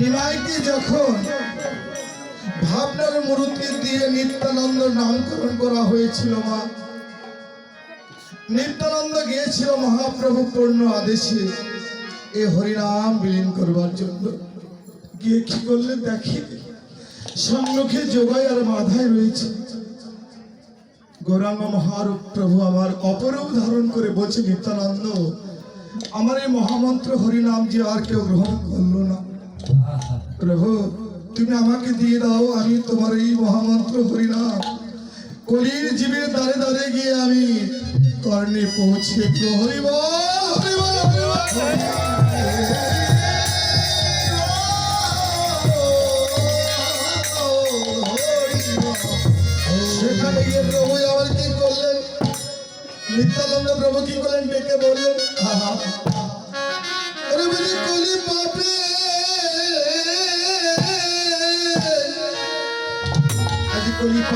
নিমাইকে যখন ভাবনার মূর্তি দিয়ে নিত্যানন্দ নামকরণ করা হয়েছিল মা, নিত্যানন্দ গিয়েছিল মহাপ্রভু পূর্ণ আদেশে এ হরিনাম বিলীন করবার জন্য। গিয়ে কি করলে দেখি? সম্মুখে যোগাই আর মাথায় রয়েছে। গৌরাঙ্গ মহারূপ প্রভু আমার অপরূপ ধারণ করে বলছে, নিত্যানন্দ, আমার এই মহামন্ত্র হরিনাম যে আর কেউ গ্রহণ করল না। প্রভু তুমি আমাকে দিয়ে দাও আমি তোমার এই মহামন্ত্র হরিনাম কলির জীবের দ্বারে দ্বারে গিয়ে আমি কর্ণে পৌঁছে দেব। হরি বল, হরি বল, হরি সেখানে প্রভু আবার কি করলেন? নিত্যানন্দ প্রভু কি করলেন? ডেকে বললেন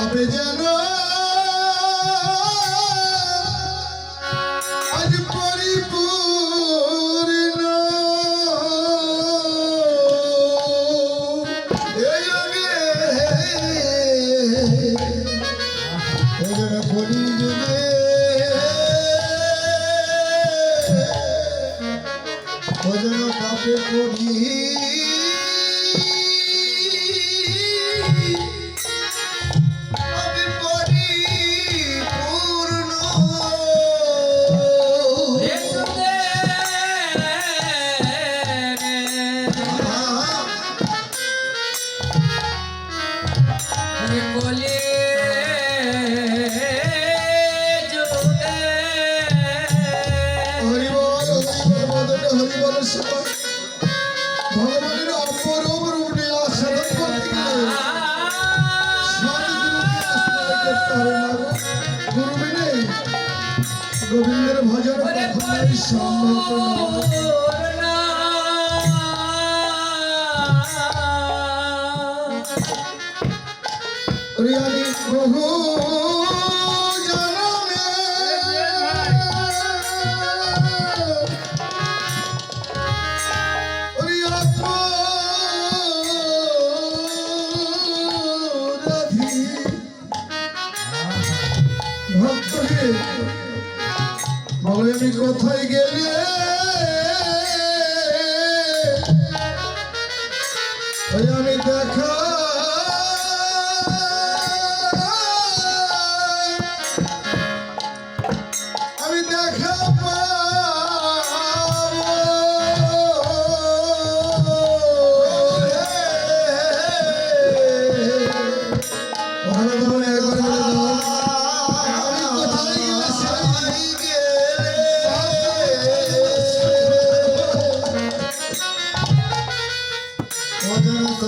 পাপে জানো আজ পরিপূর্ণ। এই যুগে, ভজন পাপে পড়ি গোবিন্দের ভজন কখনোই সম্ভব নয়। বহু আমি কোথায় গেলে?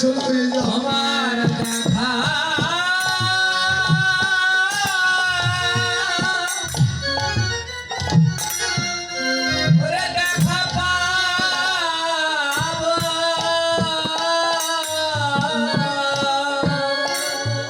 যাও আমার দেখা।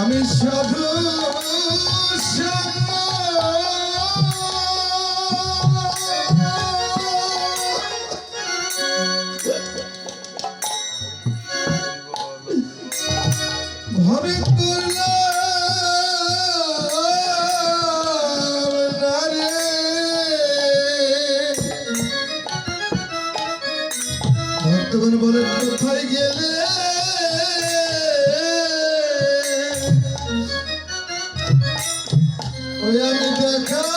আমি সাধু বলে কোথায় গেলে? ওই আমি দেখা